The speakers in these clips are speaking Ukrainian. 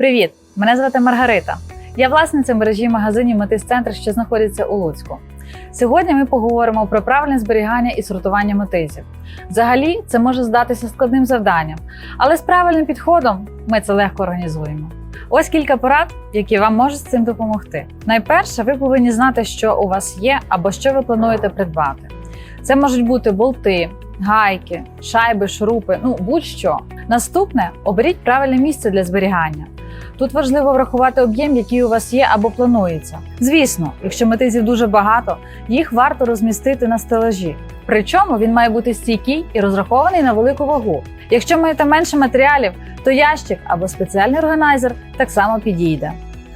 Привіт! Мене звати Маргарита. Я власниця мережі магазинів Метис Центр, що знаходиться у Луцьку. Сьогодні ми поговоримо про правильне зберігання і сортування мотизів. Взагалі, це може здатися складним завданням, але з правильним підходом ми це легко організуємо. Ось кілька порад, які вам можуть з цим допомогти. Найперше, ви повинні знати, що у вас є або що ви плануєте придбати. Це можуть бути болти, гайки, шайби, шурупи, ну будь-що. Наступне оберіть правильне місце для зберігання. Тут важливо врахувати об'єм, який у вас є або планується. Звісно, якщо мотизів дуже багато, їх варто розмістити на стелажі. Причому він має бути стійкий і розрахований на велику вагу. Якщо маєте менше матеріалів, то ящик або спеціальний органайзер так само підійде.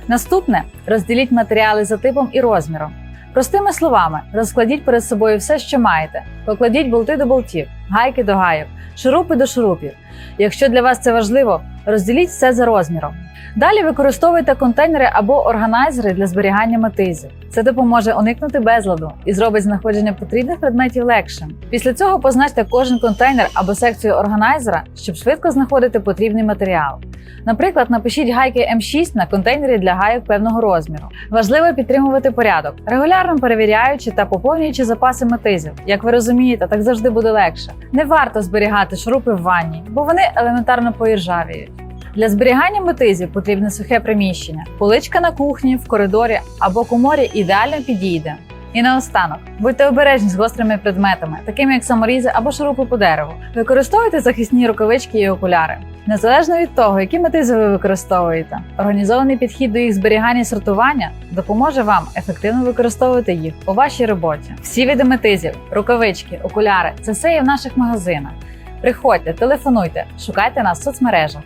Наступне розділіть матеріали за типом і розміром. Простими словами, розкладіть перед собою все, що маєте. Покладіть болти до болтів, гайки до гайок, шурупи до шурупів. Якщо для вас це важливо, розділіть все за розміром. Далі використовуйте контейнери або органайзери для зберігання мотизів. Це допоможе уникнути безладу і зробить знаходження потрібних предметів легшим. Після цього позначте кожен контейнер або секцію органайзера, щоб швидко знаходити потрібний матеріал. Наприклад, напишіть гайки М6 на контейнері для гайок певного розміру. Важливо підтримувати порядок, регулярно перевіряючи та поповнюючи запаси мотизів. Як ви розумієте, так завжди буде легше. Не варто зберігати шурупи в ванні, бо вони елементарно поіржавіють. Для зберігання мотизів потрібне сухе приміщення. Поличка на кухні, в коридорі або коморі ідеально підійде. І наостанок, будьте обережні з гострими предметами, такими як саморізи або шурупи по дереву. Використовуйте захисні рукавички і окуляри. Незалежно від того, які мотизи ви використовуєте, організований підхід до їх зберігання і сортування допоможе вам ефективно використовувати їх у вашій роботі. Всі види мотизів, рукавички, окуляри це все є в наших магазинах. Приходьте, телефонуйте, шукайте нас в соцмережах.